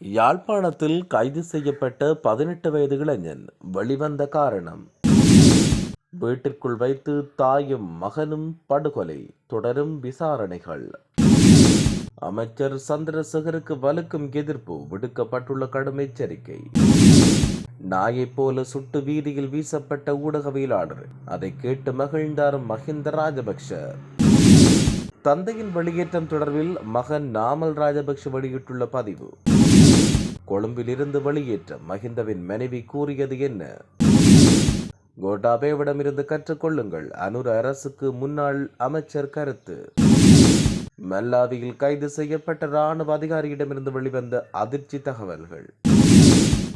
யாழ்ப்பாணத்தில் கைது செய்யப்பட்ட பதினெட்டு வயது இளைஞன். வெளிவந்த காரணம். வீட்டிற்குள் வைத்து தாயும் மகனும் படுகொலை. தொடரும் விசாரணைகள். அமைச்சர் சந்திரசேகருக்கு வலுக்கும் எதிர்ப்பு விடுக்கப்பட்டுள்ள கடும் எச்சரிக்கை. நாயைப் போல சுட்டு வீதியில் வீசப்பட்ட ஊடகவியலாளர் அதை கேட்டு மகிழ்ந்தார் மஹிந்த ராஜபக்ஷ. தந்தையின் வெளியேற்றம் தொடர்பில் மகன் நாமல் ராஜபக்ஷ வெளியிட்டுள்ள பதிவு. கொழும்பிலிருந்து வெளியேற்ற மஹிந்தவின் மனைவி கூறியது என்ன? கோட்டாபேவிடமிருந்து கற்றுக்கொள்ளுங்கள் அனுர அரசுக்கு முன்னாள் அமைச்சர் கருத்து. மல்லாவியில் கைது செய்யப்பட்ட ராணுவ அதிகாரியிடமிருந்து வெளிவந்த அதிர்ச்சி தகவல்கள்.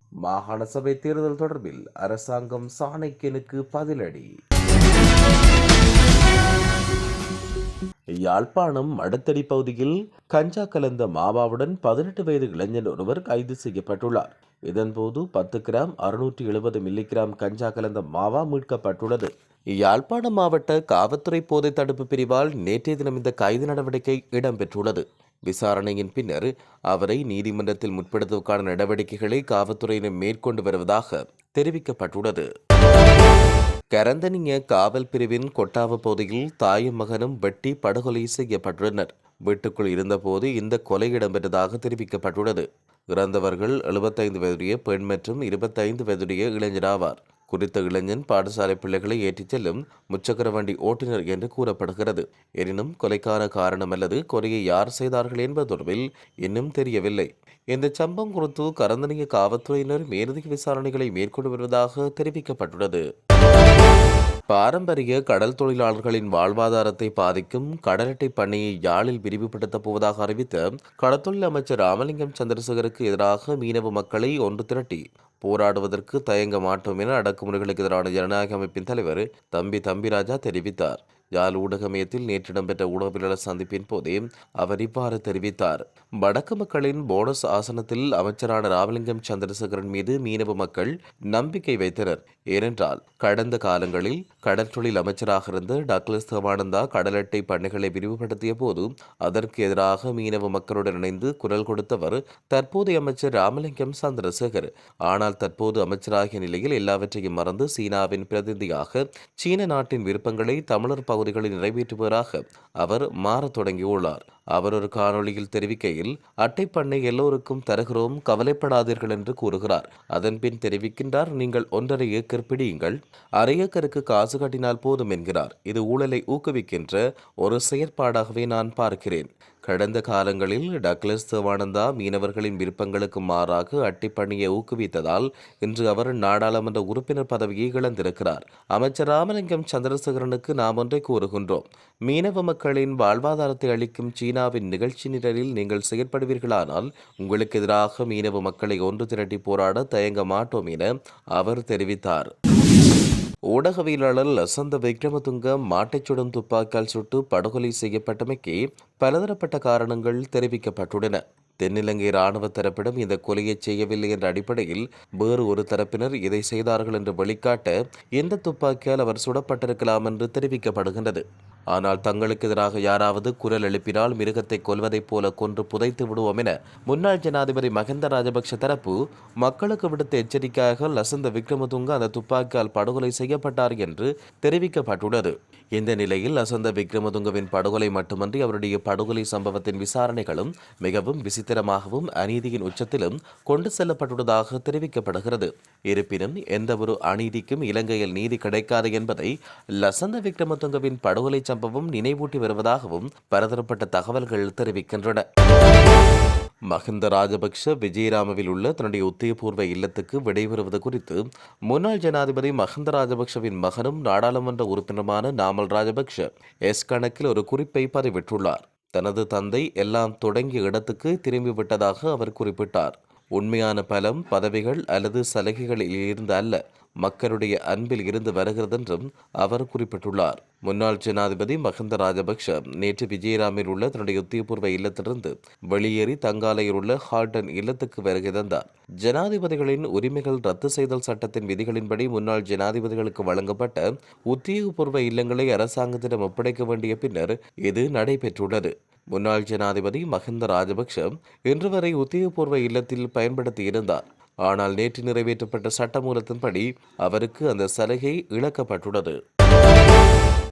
மாகாண சபை தேர்தல் தொடர்பில் அரசாங்கம் சாணக்கியனுக்கு பதிலடி. யாழ்ப்பாணம் மடத்தடி பகுதியில் கஞ்சா கலந்த மாவாவுடன் பதினெட்டு வயது இளைஞர் ஒருவர் கைது செய்யப்பட்டுள்ளார். இதன்போது பத்து கிராம் அறுநூற்றி எழுபது மில்லிகிராம் கஞ்சா கலந்த மாவா மீட்கப்பட்டுள்ளது. யாழ்ப்பாணம் மாவட்ட காவல்துறை போதை தடுப்பு பிரிவால் நேற்றைய தினம் இந்த கைது நடவடிக்கை இடம்பெற்றுள்ளது. விசாரணையின் பின்னர் அவரை நீதிமன்றத்தில் முற்படுத்துவதற்கான நடவடிக்கைகளை காவல்துறையினர் மேற்கொண்டு வருவதாக தெரிவிக்கப்பட்டுள்ளது. கரந்தனிய காவல் பிரிவின் கொட்டாவ பகுதியில் தாயும் மகனும் வெட்டி படுகொலை செய்யப்பட்டுள்ளனர். வீட்டுக்குள் இருந்தபோது இந்த கொலை இடம்பெற்றதாக தெரிவிக்கப்பட்டுள்ளது. இறந்தவர்கள் எழுபத்தைந்து வயதுடைய பெண் மற்றும் இருபத்தைந்து வயதுடைய இளைஞர் ஆவார். குறித்த இளைஞன் பாடசாலை பிள்ளைகளை ஏற்றிச் செல்லும் முச்சக்கர வண்டி ஓட்டுநர் என்று கூறப்படுகிறது. எனினும் கொலைக்கான காரணம் அல்லது கொலையை யார் செய்தார்கள் என்பது தொடர்பில் இன்னும் தெரியவில்லை. இந்த சம்பவம் குறித்து கரந்தனிய காவல்துறையினர் மேலதிக விசாரணைகளை மேற்கொண்டு வருவதாக தெரிவிக்கப்பட்டுள்ளது. பாரம்பரிய கடல் தொழிலாளர்களின் வாழ்வாதாரத்தை பாதிக்கும் கடலட்டை பணியை யாழில் விரிவுபடுத்தப் போவதாக அறிவித்த கடத்தொழில் அமைச்சர் ராமலிங்கம் சந்திரசேகருக்கு எதிராக மீனவ மக்களை ஒன்று திரட்டி போராடுவதற்கு தயங்க மாட்டோம் என அடக்குமுறைகளுக்கு எதிரான ஜனநாயக அமைப்பின் தலைவர் தம்பி தம்பிராஜா தெரிவித்தார். யாழ் ஊடகமயத்தில் நேற்று இடம்பெற்ற ஊடகவியலாளர் சந்திப்பின் போதே அவர் இவ்வாறு தெரிவித்தார். வடக்கு மக்களின் போனஸ் ஆசனத்தில் அமைச்சரான ராமலிங்கம் சந்திரசேகரன் மீது மீனவ மக்கள் நம்பிக்கை வைத்தனர். ஏனென்றால் கடந்த காலங்களில் கடற்றொழில் அமைச்சராக இருந்த டக்ளஸ் தேவானந்தா கடல் அட்டை பண்ணைகளை விரிவுபடுத்திய போது அதற்கு எதிராக மீனவ மக்களுடன் இணைந்து குரல் கொடுத்தவர் தற்போதைய அமைச்சர் ராமலிங்கம் சந்திரசேகர். ஆனால் தற்போது அமைச்சராகிய நிலையில் எல்லாவற்றையும் மறந்து சீனாவின் பிரதிநிதியாக சீன நாட்டின் விருப்பங்களை தமிழர் பகுதிகளில் நிறைவேற்றுவதாக அவர் மாறத் தொடங்கியுள்ளார். அவர் ஒரு காணொளியில் தெரிவிக்கையில் அட்டைப்பண்ணை எல்லோருக்கும் தருகிறோம் கவலைப்படாதீர்கள் என்று கூறுகிறார். அதன்பின் தெரிவிக்கின்றார் நீங்கள் ஒன்றரை ஏக்கர் பிடியுங்கள் அரை ஏக்கருக்கு காசு கட்டினால் போதும் என்கிறார். இது ஊழலை ஊக்குவிக்கின்ற ஒரு செயற்பாடாகவே நான் பார்க்கிறேன். கடந்த காலங்களில் டக்ளஸ் தேவானந்தா மீனவர்களின் விருப்பங்களுக்கு மாறாக அட்டிப்பணியை ஊக்குவித்ததால் இன்று அவர் நாடாளுமன்ற உறுப்பினர் பதவியை இழந்திருக்கிறார். அமைச்சர் ராமலிங்கம் சந்திரசேகரனுக்கு நாம் ஒன்றை கூறுகின்றோம். மீனவ மக்களின் வாழ்வாதாரத்தை அளிக்கும் சீனாவின் நிகழ்ச்சி நிரலில் நீங்கள் செயற்படுவீர்களானால் உங்களுக்கு எதிராக மீனவ மக்களை ஒன்று திரட்டி போராட தயங்க மாட்டோம் என அவர் தெரிவித்தார். ஊடகவியலாளர் லசந்த விக்ரமதுங்க மாட்டை சுடும் துப்பாக்கியால் சுட்டு படுகொலை செய்யப்பட்டமைக்கு பலதரப்பட்ட காரணங்கள் தெரிவிக்கப்பட்டுள்ளன. தென்னிலங்கை ராணுவ தரப்பிடம் இந்த கொலையை செய்யவில்லை என்ற அடிப்படையில் வேறு ஒரு தரப்பினர் இதை செய்தார்கள் என்று வெளிக்காட்ட எந்த துப்பாக்கியால் அவர் சுடப்பட்டிருக்கலாம் என்று தெரிவிக்கப்படுகின்றது. ஆனால் தங்களுக்கு எதிராக யாராவது குரல் எழுப்பினால் மிருகத்தை கொல்வதைப் போல கொன்று புதைத்து விடுவோம் என முன்னாள் ஜனாதிபதி மஹிந்த ராஜபக்ஷ தரப்பு மக்களுக்கு விடுத்த எச்சரிக்கையாக லசந்த விக்ரமதுங்க அந்த துப்பாக்கியால் படுகொலை செய்யப்பட்டார் என்று தெரிவிக்கப்பட்டுள்ளது. இந்த நிலையில் லசந்த விக்ரமதுங்கவின் படுகொலை மட்டுமன்றி அவருடைய படுகொலை சம்பவத்தின் விசாரணைகளும் மிகவும் விசித்திரமாகவும் அநீதியின் உச்சத்திலும் கொண்டு செல்லப்பட்டுள்ளதாக தெரிவிக்கப்படுகிறது. இருப்பினும் எந்தவொரு அநீதிக்கும் இலங்கையில் நீதி கிடைக்காது என்பதை லசந்த விக்ரமதுங்கவின் படுகொலை சம்பவம் நினைவூட்டி வருவதாகவும் பலதரப்பட்ட தகவல்கள் தெரிவிக்கின்றன. மஹிந்த ராஜபக்ஷ விஜயராமவில் உள்ள தன்னுடைய உத்தியபூர்வ இல்லத்துக்கு விடைபெறுவது குறித்து முன்னாள் ஜனாதிபதி மஹிந்த ராஜபக்ஷவின் மகனும் நாடாளுமன்ற உறுப்பினருமான நாமல் ராஜபக்ஷ எஸ் கணக்கில் ஒரு குறிப்பை பதிவிட்டுள்ளார். தனது தந்தை எல்லாம் தொடங்கிய இடத்துக்கு திரும்பிவிட்டதாக அவர் குறிப்பிட்டார். உண்மையான பலம் பதவிகள் அல்லது சலுகைகளில் இருந்து அல்ல மக்களுடைய அன்பில் இருந்து வருகிறது என்றும் அவர் குறிப்பிட்டுள்ளார். முன்னாள் ஜனாதிபதி மஹிந்த ராஜபக்ஷ நேற்று விஜயராமில் உள்ள தன்னுடைய உத்தியபூர்வ இல்லத்திலிருந்து வெளியேறி தங்காலையில் உள்ள ஹால்டன் இல்லத்துக்கு வருகை தந்தார். ஜனாதிபதிகளின் உரிமைகள் ரத்து செய்தல் சட்டத்தின் விதிகளின்படி முன்னாள் ஜனாதிபதிகளுக்கு வழங்கப்பட்ட உத்தியோகபூர்வ இல்லங்களை அரசாங்கத்திடம் ஒப்படைக்க வேண்டிய பின்னர் இது நடைபெற்றுள்ளது. முன்னாள் ஜனாதிபதி மஹிந்த ராஜபக்ஷ இன்று வரை உத்தியோகபூர்வ இல்லத்தில் பயன்படுத்தியிருந்தார் ஆனால் நேற்று நிறைவேற்றப்பட்ட சட்டமூலத்தின்படி அவருக்கு அந்த சலுகை இழக்கப்பட்டுள்ளது.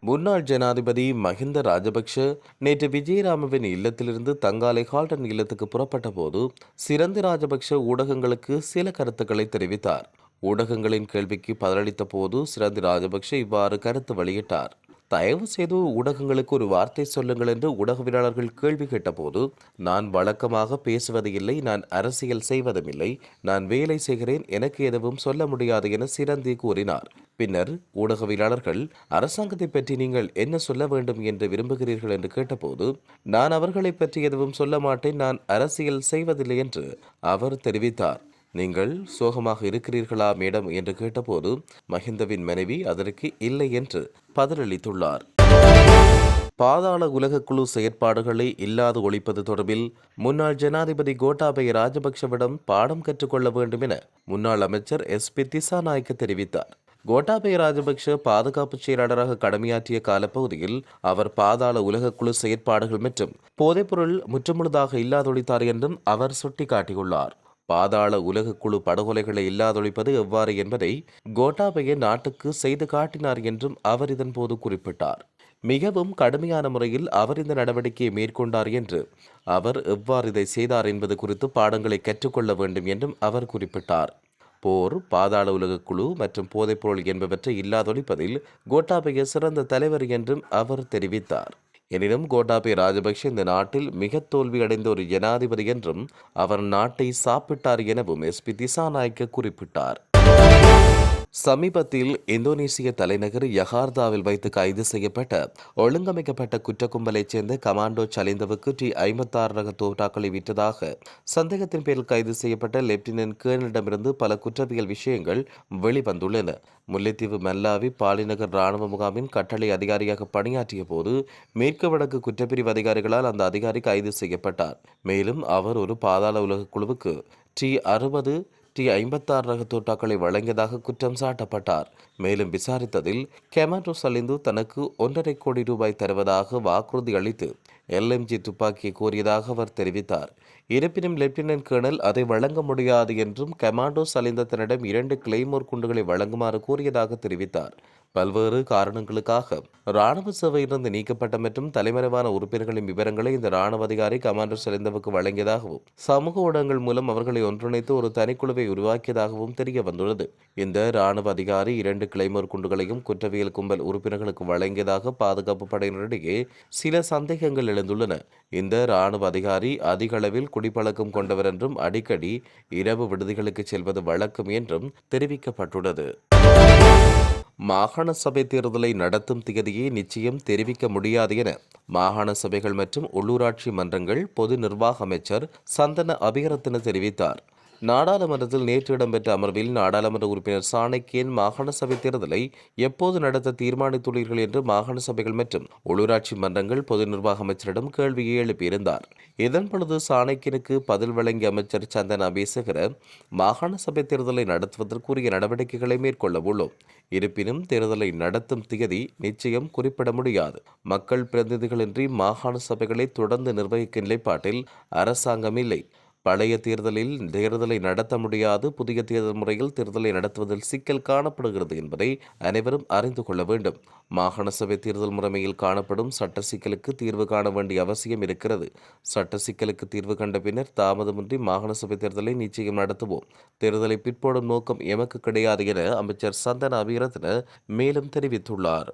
முன்னாள் ஜனாதிபதி மஹிந்த ராஜபக்ஷ நேற்று விஜயராமவின் இல்லத்திலிருந்து தங்காலை ஹால்டன் இல்லத்துக்கு புறப்பட்ட போது சிறந்த ராஜபக்ஷ ஊடகங்களுக்கு சில கருத்துக்களை தெரிவித்தார். ஊடகங்களின் கேள்விக்கு பதிலளித்த போது சிறந்த ராஜபக்ஷ இவ்வாறு கருத்து வெளியிட்டார். தயவு செய்து ஊடகங்களுக்கு ஒரு வார்த்தை சொல்லுங்கள் என்று ஊடகவியலாளர்கள் கேள்வி கேட்டபோது நான் வழக்கமாக பேசுவது இல்லை நான் அரசியல் செய்வதும் இல்லை நான் வேலை செய்கிறேன் எனக்கு எதுவும் சொல்ல முடியாது என சிறந்தி கூறினார். பின்னர் ஊடகவியலாளர்கள் அரசாங்கத்தை பற்றி நீங்கள் என்ன சொல்ல வேண்டும் என்று விரும்புகிறீர்கள்? என்று கேட்டபோது நான் அவர்களை பற்றி எதுவும் சொல்ல மாட்டேன் நான் அரசியல் செய்வதில்லை என்று அவர் தெரிவித்தார். நீங்கள் சோகமாக இருக்கிறீர்களா மேடம்? என்று கேட்டபோது மஹிந்தவின் மனைவி அதற்கு இல்லை என்று பதிலளித்துள்ளார். பாதாள உலகக்குழு செயற்பாடுகளை இல்லாது ஒழிப்பது தொடர்பில் முன்னாள் ஜனாதிபதி கோட்டாபய ராஜபக்ஷவிடம் பாடம் கற்றுக்கொள்ள வேண்டும் என முன்னாள் அமைச்சர் எஸ். பி. திசாநாயக்க தெரிவித்தார். கோட்டாபய ராஜபக்ஷ பாதுகாப்பு செயலாளராக கடமையாற்றிய காலப்பகுதியில் அவர் பாதாள உலகக்குழு செயற்பாடுகள் மற்றும் போதைப்பொருள் முற்றுமுழுதாக இல்லாதொழித்தார் என்றும் அவர் சுட்டிக்காட்டியுள்ளார். பாதாள உலகக்குழு படுகொலைகளை இல்லாதொழிப்பது எவ்வாறு என்பதை கோட்டாபய நாட்டுக்கு செய்து காட்டினார் என்றும் அவர் இதன்போது குறிப்பிட்டார். மிகவும் கடுமையான முறையில் அவர் இந்த நடவடிக்கையை மேற்கொண்டார் என்று அவர் எவ்வாறு இதை செய்தார் என்பது குறித்து பாடங்களை கற்றுக்கொள்ள வேண்டும் என்றும் அவர் குறிப்பிட்டார். போர் பாதாள உலகக்குழு மற்றும் போதைப்பொருள் என்பவற்றை இல்லாதொழிப்பதில் கோட்டாபய சிறந்த தலைவர் என்றும் அவர் தெரிவித்தார். எனினும் கோட்டாபே ராஜபக்ஷ இந்த நாட்டில் மிக தோல்வியடைந்த ஒரு ஜனாதிபதி என்றும் அவர் நாட்டை சாப்பிட்டார் எனவும் எஸ்பி திசாநாயக்க குறிப்பிட்டார். சமீபத்தில் இந்தோனேசிய தலைநகர் யகார்தாவில் வைத்து கைது செய்யப்பட்ட ஒழுங்கமைக்கப்பட்ட குற்ற கும்பலைச் சேர்ந்த கமாண்டோ சலிந்தவுக்கு டி ஐம்பத்தாறு ரக தோட்டாக்களை விற்றதாக சந்தேகத்தின் பேரில் கைது செய்யப்பட்ட லெப்டினன்ட் கேர்னலிடமிருந்து பல குற்றவியல் விஷயங்கள் வெளிவந்துள்ளன. முல்லைத்தீவு மல்லாவி பாலிநகர் ராணுவ முகாமின் கட்டளை அதிகாரியாக பணியாற்றிய போது மேற்கு வடக்கு குற்றப்பிரிவு அதிகாரிகளால் அந்த அதிகாரி கைது செய்யப்பட்டார். மேலும் அவர் ஒரு பாதாள உலக குழுவுக்கு டி அறுபது டி ஐம்பத்தாறு ரக தோட்டாக்களை வழங்கியதாக குற்றம் சாட்டப்பட்டார். மேலும் விசாரித்ததில் கெமரோ சலிந்து தனக்கு ஒன்றரை கோடி ரூபாய் தருவதாக வாக்குறுதி அளித்து எல்எம்ஜி துப்பாக்கியை கோரியதாக அவர் தெரிவித்தார். இருப்பினும் லெப்டினன்ட் கேர்னல் அதை வழங்க முடியாது என்றும் கமாண்டோ சலிந்த இரண்டு கிளைமோர் குண்டுகளை வழங்குமாறு கூறியதாக தெரிவித்தார். பல்வேறு காரணங்களுக்காக ராணுவ சேவையிலிருந்து நீக்கப்பட்ட மற்றும் தலைமறைவான உறுப்பினர்களின் விவரங்களை இந்த ராணுவ அதிகாரி கமாண்டர் செலிந்தவுக்கு வழங்கியதாகவும் சமூக ஊடகங்கள் மூலம் அவர்களை ஒன்றிணைத்து ஒரு தனிக்குழுவை உருவாக்கியதாகவும் தெரிய வந்துள்ளது. இந்த ராணுவ அதிகாரி இரண்டு கிளைமோர் குண்டுகளையும் குற்றவியல் கும்பல் உறுப்பினர்களுக்கு வழங்கியதாக பாதுகாப்பு படையினரிடையே சில சந்தேகங்கள் எழுந்துள்ளன. இந்த ராணுவ அதிகாரி அதிக அளவில் குடிப்பழக்கம் கொண்டவர் என்றும் அடிக்கடி இரவு விடுதிகளுக்கு செல்வது வழக்கம் என்றும் தெரிவிக்கப்பட்டுள்ளது. மாகாண சபை தேர்தலை நடத்தும் திகதியை நிச்சயம் தெரிவிக்க முடியாது என மாகாண சபைகள் மற்றும் உள்ளூராட்சி மன்றங்கள் பொது நிர்வாக அமைச்சர் சந்தன அபிகரத்தின தெரிவித்தார். நாடாளுமன்றத்தில் நேற்று இடம்பெற்ற அமர்வில் நாடாளுமன்ற உறுப்பினர் சாணக்கியன் மாகாண சபை தேர்தலை எப்போது நடத்த தீர்மானித்துள்ளீர்கள் என்று மாகாண சபைகள் மற்றும் உள்ளூராட்சி மன்றங்கள் பொது நிர்வாக அமைச்சரிடம் கேள்வியை எழுப்பியிருந்தார். இதன் பொழுது சாணக்கியனுக்கு பதில் வழங்கிய அமைச்சர் சந்தன் அபேசகர மாகாண சபை தேர்தலை நடத்துவதற்குரிய நடவடிக்கைகளை மேற்கொள்ள உள்ளோம். இருப்பினும் தேர்தலை நடத்தும் திகதி நிச்சயம் குறிப்பிட முடியாது. மக்கள் பிரதிநிதிகளின்றி மாகாண சபைகளை தொடர்ந்து நிர்வகிக்கும் நிலைப்பாட்டில் அரசாங்கம் இல்லை. பழைய தேர்தலில் தேர்தலை நடத்த முடியாது புதிய தேர்தல் முறையில் தேர்தலை நடத்துவதில் சிக்கல் காணப்படுகிறது என்பதை அனைவரும் அறிந்து கொள்ள வேண்டும். மாகாண சபை தேர்தல் முறைமையில் காணப்படும் சட்ட சிக்கலுக்கு தீர்வு காண வேண்டிய அவசியம் இருக்கிறது. சட்ட சிக்கலுக்கு தீர்வு கண்ட பின்னர் தாமதமின்றி மாகாண சபை தேர்தலை நிச்சயம் நடத்துவோம். தேர்தலை பிற்போடும் நோக்கம் எமக்கு கிடையாது என அமைச்சர் சந்தன அபிரத்ன மேலும் தெரிவித்துள்ளார்.